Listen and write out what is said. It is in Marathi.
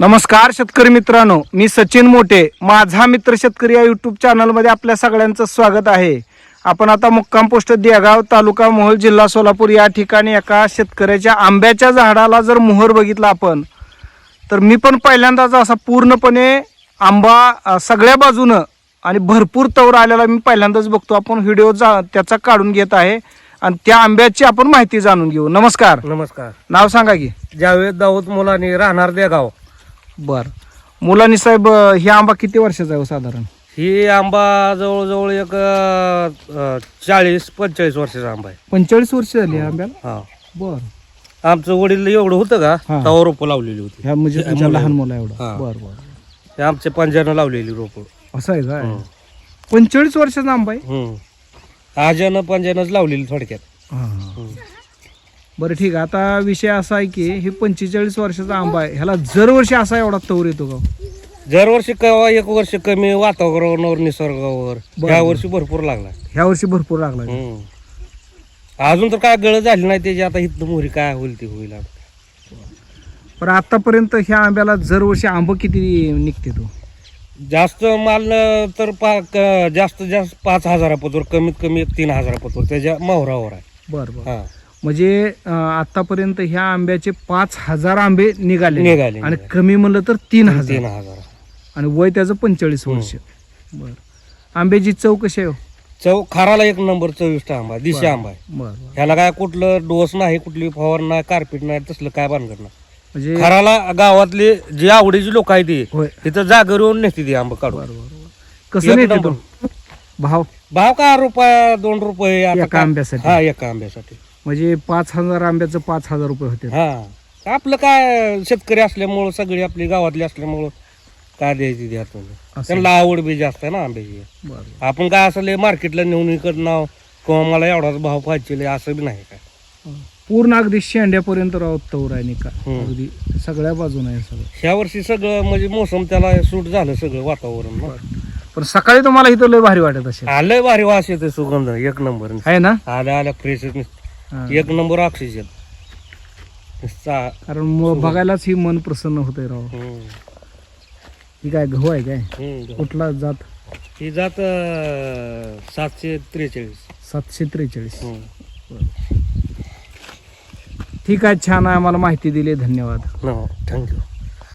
नमस्कार शेतकरी मित्रांनो मी सचिन मोठे माझा मित्र शेतकरी या युट्यूब चॅनलमध्ये आपल्या सगळ्यांचं स्वागत आहे. आपण आता मुक्काम पोस्ट देगाव तालुका मोहोळ जिल्हा सोलापूर या ठिकाणी एका शेतकऱ्याच्या आंब्याच्या झाडाला जर मोहर बघितला आपण तर मी पण पहिल्यांदाच असा पूर्णपणे आंबा सगळ्या बाजूनं आणि भरपूर तवर आलेला मी पहिल्यांदाच बघतो. आपण व्हिडिओ जा त्याचा काढून घेत आहे आणि त्या आंब्याची आपण माहिती जाणून घेऊ. नमस्कार. नमस्कार. नाव सांगा की. जावेद दाऊद मुलांनी राहणार देगाव बर. मुलांनी साहेब ही आंबा किती वर्षाचा आहे हो साधारण? ही आंबा जवळजवळ एक अं, चाळीस पंचेचाळीस वर्षाचा आंबा आहे. पंचेचाळीस वर्ष झाली या आंब्याला? हा. बर. आमचं वडील एवढं होतं का हा. तवा रोपं लावलेली होती. ह्या म्हणजे तुमच्या लहान मुलं एवढं. हा. बर बर ते आमच्या पंजानं लावलेली रोपं. असं आहे काय हं. पंचेचाळीस वर्षाचा आंबा आहे? हं. आज्यानं पंजानंच लावलेली थोडक्यात. हा. बरं ठीक आहे. आता विषय असा आहे की हे पंचेचाळीस वर्षाचा आंबा आहे. ह्याला दरवर्षी असा एवढा तवर येतो का दरवर्षी केव्हा एक वर्ष कमी वातावरणावर निसर्गावर. या वर्षी भरपूर लागला. ह्या वर्षी भरपूर लागला हं. अजून तर काय गळ झाली नाही त्याची आता इथं मोहरी काय होईल ती होईल पण आतापर्यंत ह्या आंब्याला दरवर्षी आंब किती निघते तो? जास्त माल तर पा क- जास्त जास्त पाच हजारापतोर कमीत कमी एक तीन हजारापतोर त्याच्या मोहरावर आहे. बर बर. हा. म्हणजे आतापर्यंत ह्या आंब्याचे पाच हजार आंबे निघाले निघाले, आणि. कमी म्हणलं तर तीन हजार तीन हजार. आणि वय त्याचं पंचेचाळीस वर्ष. बर. आंब्याची चव कशी आहे हो? चव खाराला एक नंबर चविष्ट आंबा आहे दिशा आंबा आहे. बर बर. ह्याला काय कुठलं डोस नाही कुठली फवार नाही कार्पेट नाही तसलं काय बांधत नाही. म्हणजे खराला गावातली जी आवडीची लोक आहेत ती होय. तिथं जागर येऊन नेसते ती आंबा काढून. बर बर बर. कसं एक नाही नंबर. भाव? भाव का रुपया दोन रुपये आता एका काय- आंब्यासाठी? हा एका आंब्यासाठी. म्हणजे पाच हजार आंब्याचं पाच हजार रुपये होते. हा. आपलं काय शेतकरी असल्यामुळं सगळी आपली गावातली असल्यामुळं काय द्यायची असं. त्यांना आवड बी जास्त आहे ना आंब्याची. आपण काय असं लय मार्केटला नेऊन विकत नाव किंवा मला एवढाच भाव पाहिजे असं बी नाही काय. पूर्ण अगदी शेंड्यापर्यंत राहत तवर आहे का. अगदी सगळ्या बाजूने आहे सगळं. ह्या वर्षी सगळं म्हणजे मोसम त्याला सूट झालं सगळं वातावरण. पण सकाळी तुम्हाला इथं लय भारी वाटत असेल. आलंय भारी वास येते सुगंध एक नंबर. आहे ना? आल्या आल्या फ्रेश हा. एक नंबर ऑक्सिजन कारण मग बघायलाच ही मन प्रसन्न होतंय राव. हम्म. ही काय गहू आहे काय? हम्म. कुठला जात? ही जात अं, सातशे त्रेचाळीस. सातशे त्रेचाळीस. हम्म. ठीक आहे छान आहे. आम्हाला माहिती दिली. धन्यवाद. हो थँक्यू.